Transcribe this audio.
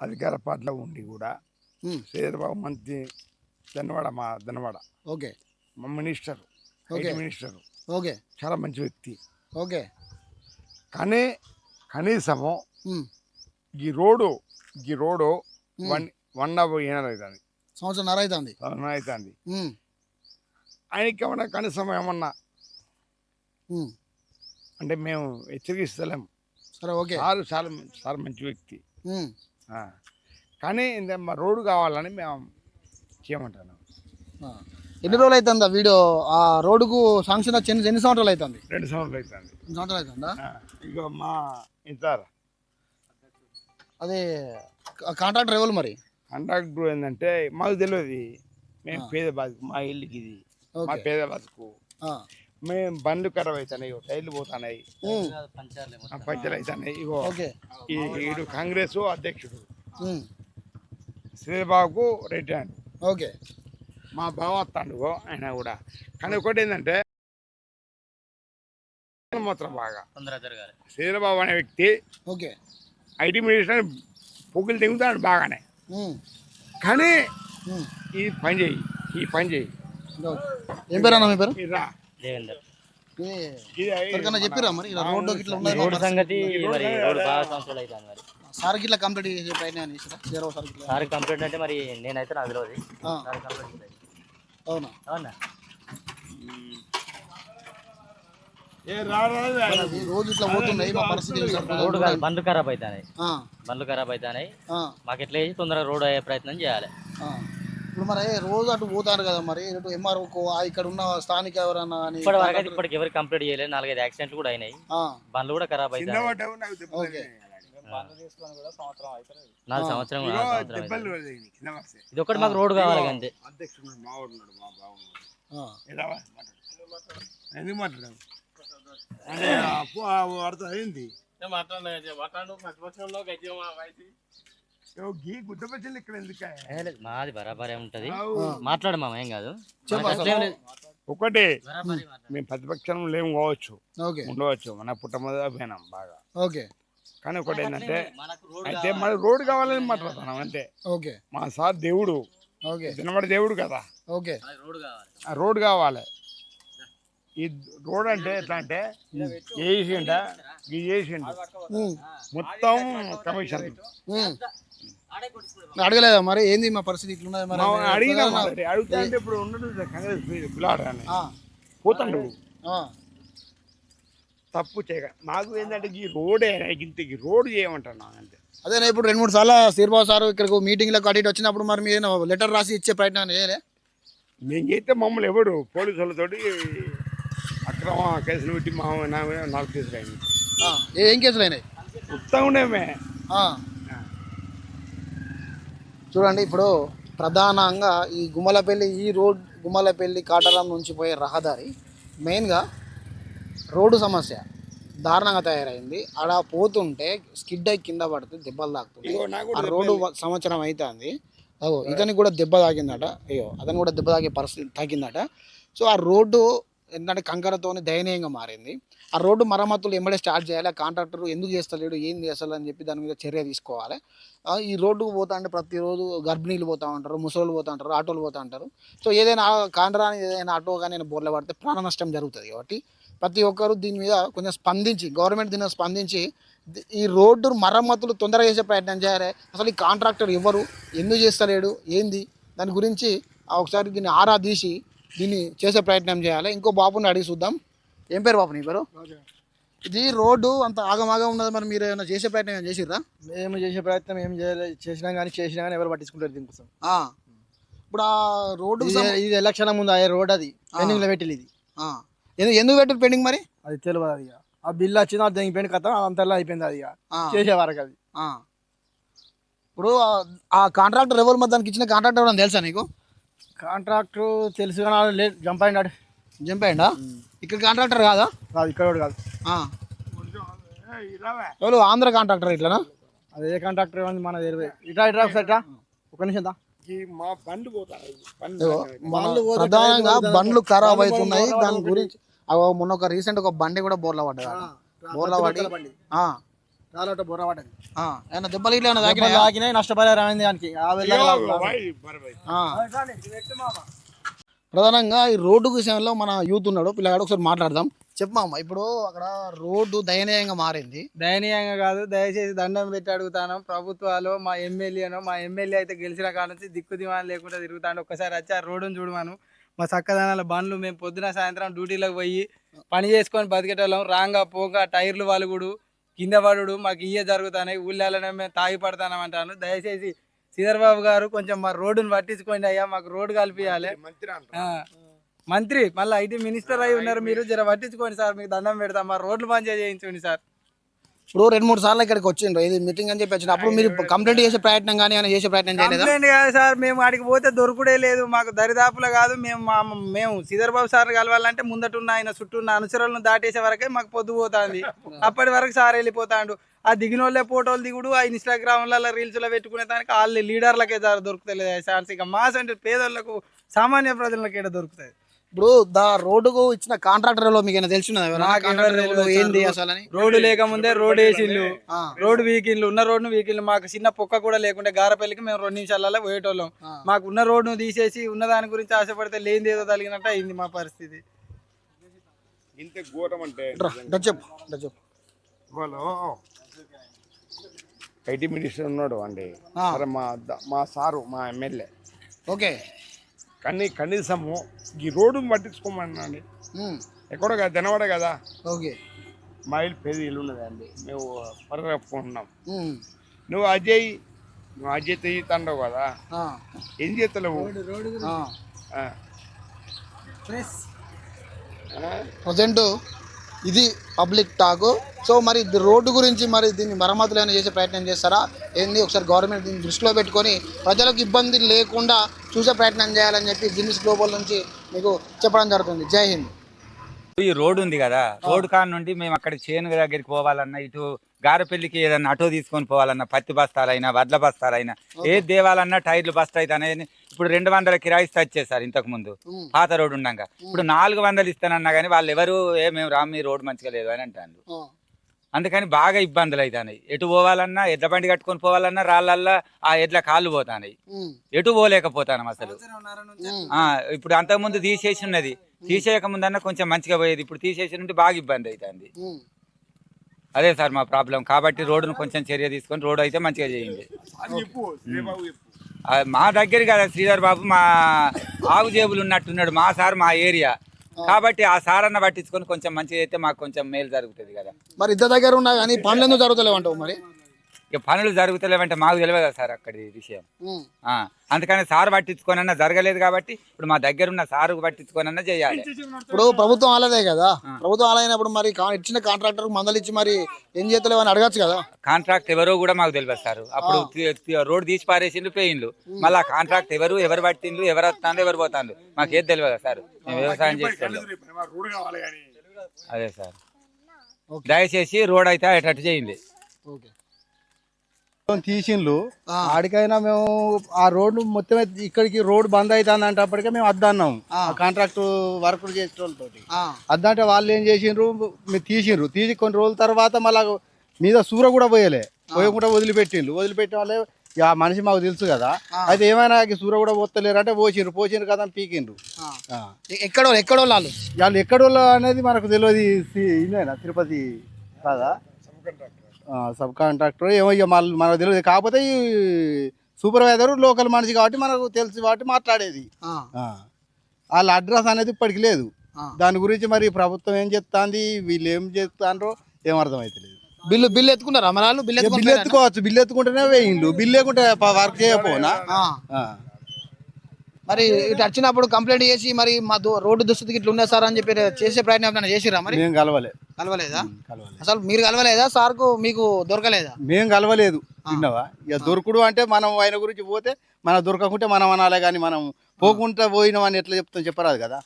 అధికార పార్టీలో ఉండి కూడా శ్రీధరబాబు మంత్రి ధనవాడ మా ధనవాడ ఓకే. మా మినిస్టర్ ఓకే. మినిస్టర్. ఓకే. చాలా మంచి వ్యక్తి. ఓకే. కానీ కనీసము ఈ రోడ్డు ఈ రోడ్డు. వన్ వన్ ఆఫ్ ఏనాడు అవుతుంది సంవత్సరం నర అవుతుంది అవుతుంది ఆయనకి ఏమన్నా కనీసం ఏమన్నా. అంటే మేము హెచ్చరిస్తలేం. సరే ఓకే. సార్ చాలా సార్ మంచి వ్యక్తి. కానీ ఇంత మా రోడ్డు కావాలని మేము చేయమంటాను. ఎన్ని రోజులు అవుతుంది ఆ వీడియో? ఆ రోడ్డుకు శాంక్షన్ వచ్చి ఎన్ని ఎన్ని సంవత్సరాలు అవుతుంది రెండు సంవత్సరాలు అవుతుంది ఎన్ని సంవత్సరాలు అవుతుందా ఇక మా ఇంటారు అదే కాంట్రాక్టర్ ఎవరు మరి? కాంట్రాక్టర్ ఏంటంటే మాకు తెలియదు మేము. పేద బతుకు మా ఇల్లుకి ఇది మా పేద బతుకు. ఆ. మేము బండ్లు ఖరాబ్ అవుతున్నాయి టైర్లు పోతున్నాయి. ఉమ్, ఆ పంచర్ అవుతున్నాయి ఇగో ఓకే. ఈ ఈడు కాంగ్రెస్ అధ్యక్షుడు. శ్రీబాబుకు రెడ్డి హ్యాండ్. ఓకే. మా బావ వస్తాడు ఇగో ఆయన కూడా. కానీ ఒకటి ఏంటంటే మాత్రం బాగా. శ్రీబాబు అనే వ్యక్తి ఓకే. ఐటీ మినిస్టర్ పొగులు దిగుతాడు బాగానే. కానీ. ఈ పని చేయి ఈ పని చేయి. ఏం పేరు అన్న మీ పేరు? రా. దేవేందర్. చెప్పిరా మరి? ఇలా రోడ్డు ఉన్నది రోడ్డు సంగతి మరి రోడ్డు. బాగా సంవత్సరాలు మరి. సార్కి ఇట్లా కంప్లీట్ చేసే ప్రయత్నం చేసిరా? సార్కి ఇట్లా. సార్ కంప్లీట్ అంటే మరి నేనైతే నాకు తెలియదు సార్ కంప్లీట్. అవునా? అవునా? ఏ రా రా రా. ఈ రోజు ఇట్లా పోతున్నాయి మా పరిస్థితి ఏంటి సార్? రోడ్డు కాదు బండ్లు ఖరాబ్ అవుతాయి ఆ, బండ్లు ఖరాబ్ అవుతాయి ఆ, మాకు ఎట్లా చేసి తొందరగా రోడ్ అయ్యే ప్రయత్నం చేయాలి. ఆ. ఇప్పుడు మరి రోజు అటు పోతారు కదా మరి? ఇటు ఎంఆర్ఓ ఇక్కడ ఉన్న స్థానిక ఎవరన్నా అని ఇప్పటి వరకు అయితే ఇప్పటికి ఎవరికి కంప్లీట్ చేయలేదు. నాలుగైదు యాక్సిడెంట్లు కూడా అయినాయి. ఆ, బండ్లు కూడా ఖరాబ్ అవుతాయి దెబ్బలు ఓకే. నాలుగు సంవత్సరం. ఇది ఒకటి మాకు రోడ్ కావాలి అంతే. ఎందుకు మాట్లాడావు అయింది. ఇక్కడ ఎందుకు? మాది బరాబరే ఉంటది. మాట్లాడు మామ ఏం కాదు. ఒకటి. మేము ప్రతిపక్షం లేము కావచ్చు. ఓకే. ఉండవచ్చు. మన పుట్టమొదటి పోయినాం బాగా. ఓకే. కానీ ఒకటి ఏంటంటే మనకు రోడ్ అయితే మన రోడ్డు కావాలని మాట్లాడుతున్నాం అంతే. ఓకే. మా సార్ దేవుడు. ఓకే. తినబడి దేవుడు కదా. ఓకే. రోడ్ కావాలి. ఆ రోడ్ కావాలి. ఈ రోడ్ అంటే ఎట్లా అంటే వేసిండ ఇది చేసిండు? మొత్తం కమిషన్. అడగలేదా మరి? ఏంది మా పరిస్థితి ఇట్లున్నది మరి? అడిగినా మరి అడుగుతా అంటే ఇప్పుడు ఉండడు కాంగ్రెస్ పిల్లాడు పోతాడు ఆ, తప్పు చేయక. నాకు ఏంటంటే ఈ రోడే ఇంత ఈ రోడ్ చేయమంటాను అంతే అదే నేను ఇప్పుడు రెండు మూడు సార్లు శ్రీబాబు సార్ ఇక్కడికి మీటింగ్లకు ఇటు వచ్చినప్పుడు మరి మీరు లెటర్ రాసి ఇచ్చే ప్రయత్నం చేయలే? మేము చేస్తే మమ్మల్ని ఎవడు పోలీసు వాళ్ళతోటి అక్రమ కేసులు పెట్టి మా నా మీద నాలుగు కేసులు అయింది ఆ, ఏ- కేసులు అయినాయి? ఉత్తా ఉండేమే ఆ. చూడండి ఇప్పుడు ప్రధానంగా ఈ గుమ్మలపల్లి ఈ రోడ్ గుమ్మలపల్లి కాటరం నుంచి పోయే రహదారి మెయిన్గా రోడ్డు సమస్య. దారుణంగా తయారైంది. ఆడ పోతుంటే స్కిడ్ అయి కింద పడితే దెబ్బలు తాకుతుంది ఆ రోడ్డు సంవత్సరం అవుతుంది అగో ఇతనికి కూడా దెబ్బ తాకిందట. అయ్యో అతను కూడా దెబ్బ తాకే పరిస్థితి తాకిందట. సో ఆ రోడ్డు ఎందుకంటే కంకరతోనే దయనీయంగా మారింది. ఆ రోడ్డు మరమ్మతులు ఎంబడే స్టార్ట్ చేయాలి కాంట్రాక్టర్ ఎందుకు చేస్తలేడు ఏం అసలు అని చెప్పి దాని మీద చర్య తీసుకోవాలి. ఈ రోడ్డుకు పోతా అంటే ప్రతిరోజు గర్భిణీలు పోతా ఉంటారు ముసలు పోతా ఉంటారు ఆటోలు పోతూ ఉంటారు. సో ఏదైనా కాంట్రాని ఏదైనా ఆటో కానీ నేను బోర్ల పడితే ప్రాణ నష్టం జరుగుతుంది కాబట్టి ప్రతి ఒక్కరు దీని మీద కొంచెం స్పందించి గవర్నమెంట్ దీని స్పందించి ఈ రోడ్డు మరమ్మతులు తొందరగా చేసే ప్రయత్నం చేయాలి. అసలు ఈ కాంట్రాక్టర్ ఎవరు ఎందుకు చేస్తలేడు ఏంది దాని గురించి ఆ ఒకసారి దీన్ని ఆరా తీసి దీన్ని చేసే ప్రయత్నం చేయాలి. ఇంకో బాబుని అడిగి చూద్దాం. ఏం పేరు బాబు నీ పేరు? ఇది రోడ్డు అంత ఆగమాగం ఉన్నది మరి మీరు ఏమైనా చేసే ప్రయత్నం ఏమైనా చేసిర్రా? మేము చేసే ప్రయత్నం ఏం చేయలేదు చేసినా కానీ చేసినా కానీ ఎవరు పట్టించుకుంటారు దీనికోసం. ఇప్పుడు ఆ రోడ్డు ఇది ఎలక్షన్ ముందు అయ్యే రోడ్ అది. పెండింగ్లో పెట్టింది ఇది. ఎందుకు పెట్టారు పెండింగ్ మరి? అది తెలియదు అది ఇక. ఆ బిల్లు వచ్చింది అది దిగిపోయిన కథ అంతలా అయిపోయింది అది ఇక. ఆ. చేసే వరకు అది. ఆ. ఇప్పుడు ఆ- ఆ కాంట్రాక్టర్ ఎవరు మరి దానికి ఇచ్చిన కాంట్రాక్టర్ ఎవరు తెలుసా నీకు? కాంట్రాక్టర్ తెలుసు కానీ లేదు జంప్ అయినాడు. జంప్ అయ్యిందా ఇక్కడ కాంట్రాక్టర్ కాదా? కాదు ఇక్కడ కూడా కాదు. ఆ. ఏయ్, రావే. ఎవరు? ఆంధ్ర కాంట్రాక్టర్ ఇట్లనా? అది ఏ కాంట్రాక్టర్ మన తెలియదు ఒకసారి ఇట్లా. ఒక నిమిషం దా. ప్రధానంగా బండ్లు ఖరాబ్ అవుతున్నాయి. దాని గురించి మొన్న ఒక రీసెంట్ ఒక బండి కూడా బోర్ల పడ్డది బోర్ల పడి. రాలట బుర్ర పడ్డది ఆ, ఏమన్నా దెబ్బలు ఇట్లా ఏమన్నా దెబ్బలు తాకినాయా? నష్టపరిహారం అయింది దానికి యాభై. ప్రధానంగా ఈ రోడ్డు విషయంలో మన యూత్ ఉన్నాడు పిల్లగాడు ఒకసారి మాట్లాడదాం. చెప్పమ్మా ఇప్పుడు అక్కడ రోడ్డు దయనీయంగా మారింది. దయనీయంగా కాదు దయచేసి దండం పెట్టి అడుగుతాను. ప్రభుత్వాలు మా ఎమ్మెల్యేను మా ఎమ్మెల్యే అయితే గెలిచిన కాడ నుంచి దిక్కు దివాన్ లేకుండా తిరుగుతాను ఒక్కసారి వచ్చి ఆ రోడ్డును చూడమను. మా చక్కదనాల బండ్లు మేము పొద్దున సాయంత్రం డ్యూటీలోకి పోయి పని చేసుకొని బతికేటోళ్ళం. రాంగా పోగా టైర్లు వాలుగుడు. కింద పడుడు మాకు ఇయ్యే జరుగుతున్నాయి ఊళ్ళలోనే మేము తాగి పడతానం అంటాను దయచేసి శ్రీధర్ బాబు గారు కొంచెం మా రోడ్డును పట్టించుకోండి అయ్యా మాకు రోడ్డు కలిపియాలి. మంత్రి మళ్ళీ ఐటీ మినిస్టర్ అయి ఉన్నారు మీరు జర పట్టించుకోండి సార్ మీకు దండం పెడతాం. మా రోడ్లు మంచిగా చేయించండి సార్. ఇప్పుడు రెండు మూడు సార్లు ఇక్కడికి వచ్చిండ్రు. ఇది మీటింగ్ అని చెప్పి వచ్చిన అప్పుడు మీరు కంప్లైంట్ చేసే ప్రయత్నం కానీ ఏమైనా చేసే ప్రయత్నం చేయలేదా? కంప్లైంట్ కాదు సార్ మేము ఆడికి పోతే దొరుకుడే లేదు. మాకు దరిదాపులో కాదు. మేము మా మేము శ్రీధర్బాబు సార్ కలవాలంటే ముందటున్న ఆయన చుట్టూ ఉన్న అనుచరులను దాటేసే వరకే మాకు పొద్దు పోతుంది. అప్పటి వరకు సార్ వెళ్ళిపోతాడు. ఆ దిగినోళ్ళే ఫోటోలు దిగుడు ఆ ఇన్స్టాగ్రామ్లలో రీల్స్లో పెట్టుకునే దానికి వాళ్ళు లీడర్లకే సార్ దొరుకుతలేదు. ఛాన్స్ ఇక మాస్ అంటే పేదోళ్ళకు సామాన్య ప్రజలకు ఏడ దొరుకుతుంది. ఇప్పుడు దా రోడ్డుకు ఇచ్చిన కాంట్రాక్టర్ మీకు ఏమైనా తెలిసినదా? ఏంది. అసలు రోడ్డు లేకముందే రోడ్ వేసిండ్లు. ఆ. రోడ్డు వీకిండ్లు ఉన్న రోడ్డు వీకిండ్లు. మాకు చిన్న పొక్క కూడా లేకుంటే గారపల్లికి మేము రెండు నిమిషాలలో పోయేటోళ్ళం. మాకు ఉన్న రోడ్డును తీసేసి ఉన్న దాని గురించి ఆశపడితే లేనిది ఏదో తగినట్టు అయింది మా పరిస్థితి. ఇంత ఘోరం అంటే రా, ఇటు చెప్పు ఇటు చెప్పు. వాళ్ళు ఐటీ మినిస్టర్ ఉన్నాడు అండి. మా సారు మా ఎమ్మెల్యే. ఓకే. కానీ కనీసము ఈ రోడ్డును పట్టించుకోమన్నాండి. ఎక్కడో కదా తినవాడ కదా? ఓకే. మా ఇల్లు పెద్ద ఇల్లు ఉన్నదండి మేము పరిరప్పుకుంటున్నాం ఉమ్, నువ్వు అజయ్ నువ్వు అజయ్ తెయ్యుతాండవు కదా? ఆ, ఏం చేస్తలేవు? ఆ. ఆ. ఆ? ప్రజెంట్ ఇది పబ్లిక్ టాక్. సో మరి రోడ్డు గురించి మరి దీన్ని మరమ్మతులు అయినా చేసే ప్రయత్నం చేస్తారా? ఏంది ఒకసారి గవర్నమెంట్ దీన్ని దృష్టిలో పెట్టుకొని ప్రజలకు ఇబ్బంది లేకుండా చూసే ప్రయత్నం చేయాలని చెప్పి గిన్నిస్ గ్లోబల్ నుంచి మీకు చెప్పడం జరుగుతుంది. జై హింద్. ఈ రోడ్డు ఉంది కదా రోడ్డు కాడ నుండి మేము అక్కడ చేను దగ్గరికి పోవాలన్నా ఇటు గారపల్లికి ఏదన్నా ఆటో తీసుకొని పోవాలన్నా పత్తి బస్తాలైనా వడ్ల బస్తాలైనా ఏ దేవాలన్నా టైర్లు బస్తా అయితే అనేది ఇప్పుడు రెండు వందల కిరాయి ఇస్తే వచ్చేసారు ఇంతకు ముందు పాత రోడ్డు ఉండగా. ఇప్పుడు నాలుగు వందలు ఇస్తానన్నా కానీ వాళ్ళు ఎవరు ఏ మేము రామ్ మీ రోడ్డు మంచిగా లేదు అని అంటారు ఆ, అందుకని బాగా ఇబ్బందులు అవుతాయి ఎటు పోవాలన్నా ఎడ్ల బండి కట్టుకొని పోవాలన్నా రాళ్ళల్లో ఆ ఎడ్ల కాళ్ళు పోతాయి ఉమ్, ఎటు పోలేకపోతాను అసలు. ఇప్పుడు అంతకుముందు తీసేసి ఉన్నది. తీసేయక ముందన్న కొంచెం మంచిగా పోయేది. ఇప్పుడు తీసేసి నుండి బాగా ఇబ్బంది అవుతుంది. అదే సార్ మా ప్రాబ్లం. కాబట్టి రోడ్డును కొంచెం చర్య తీసుకొని రోడ్ అయితే మంచిగా చేయండి. అది చెప్పు శ్రీబాబు చెప్పు. ఆ, మా దగ్గర కదా శ్రీధర్ బాబు మా ఆగు జేబులు ఉన్నట్టున్నాడు మా సార్ మా ఏరియా. కాబట్టి ఆ సార్ అన్న పట్టించుకొని కొంచెం మంచిగా అయితే మాకు కొంచెం మేలు జరుగుతుంది కదా. మరి ఇద్దరు దగ్గర ఉన్నా కానీ పనులు ఎందుకు జరుగుతలేవు అంటావు మరి? ఇక పనులు జరుగుతలేవంటే మాకు తెలియదు సార్ అక్కడి విషయం? అందుకని సార్ పట్టించుకోనన్నా జరగలేదు కాబట్టి ఇప్పుడు మా దగ్గర ఉన్న సారు పట్టించుకోనన్నా చేయాలి. ఇప్పుడు ప్రభుత్వం ఆలదే కదా? ప్రభుత్వం ఆలైనప్పుడు మరి ఇచ్చిన కాంట్రాక్టర్ మందలు ఇచ్చి మరి ఏం చేతలేవు అని అడగచ్చు కదా? కాంట్రాక్ట్ ఎవరో కూడా మాకు తెలియదు సార్. అప్పుడు రోడ్ తీసి పారేసిండ్రు పోయిండ్రు. మళ్ళీ కాంట్రాక్ట్ ఎవరు ఎవరు పట్టిండ్రు ఎవరు వస్తాండ్రు ఎవరు పోతాండ్రు మాకు ఏది తెలియదు సార్? మేము వ్యవసాయం చేస్తాం రోడ్డు కావాలి కానీ. అదే సార్. దయచేసి రోడ్ అయితే అయ్యేటట్టు చేయండి. ఓకే. తీసిండ్లు. ఆడికైనా మేము ఆ రోడ్డు మొత్తం ఇక్కడికి రోడ్ బంద్ అవుతుంది అంటే అప్పటికే మేము అద్దన్నాం ఆ. కాంట్రాక్ట్ వర్కులు చేసేటోళ్ళతోటి. అద్దంటే వాళ్ళు ఏం చేసిండ్రు? మీరు తీసిండ్రు. తీసి కొన్ని రోజుల తర్వాత మళ్ళా మీద సూర కూడా పోయలే. పోయకుండా వదిలిపెట్టిండ్రు. వదిలిపెట్టిన వాళ్ళే ఆ మనిషి మాకు తెలుసు కదా. అయితే ఏమైనా సూర కూడా పోతలేరు అంటే పోసిండ్రు. పోసిండ్రు కదా అని పీకిండ్రు. ఎక్కడో ఎక్కడో వాళ్ళు వాళ్ళు ఎక్కడ వాళ్ళు అనేది మనకు తెలియదు ఇదేనా తిరుపతి కాదా? సబ్ కాంట్రాక్టర్ ఏమో ఇక మళ్ళీ మనకు తెలియదు కాకపోతే ఈ సూపర్వైజర్ లోకల్ మనిషి కాబట్టి మనకు తెలుసు కాబట్టి మాట్లాడేది. వాళ్ళ అడ్రస్ అనేది ఇప్పటికి లేదు. దాని గురించి మరి ప్రభుత్వం ఏం చెప్తాంది? వీళ్ళు ఏం చెప్తాండ్రో ఏం అర్థమైతలేదు. బిల్లు బిల్లు ఎత్తుకున్నారా? మన బిల్లు బిల్లు? ఎత్తుకోవచ్చు. బిల్లు ఎత్తుకుంటేనే వేయిండు బిల్లు లేకుంటే వర్క్ చేయకపోనా. మరి ఇటు వచ్చినప్పుడు కంప్లైంట్ చేసి మరి మా రోడ్డు దుస్థితికి ఇట్లా ఉన్నాయి సార్ అని చెప్పి చేసే ప్రయత్నం చేసిరా మరి? మేము కలవలే. కలవలేదా? కలవలే అసలు మీరు కలవలేదా? సార్కు మీకు దొరకలేదా? మేము కలవలేదు. విన్నావా ఇక దొరకడు అంటే మనం ఆయన గురించి పోతే మన దొరకకుంటే మనం అనాలే కానీ మనం పోకుండా పోయినామని ఎట్లా చెప్తాం చెప్పరాదు కదా.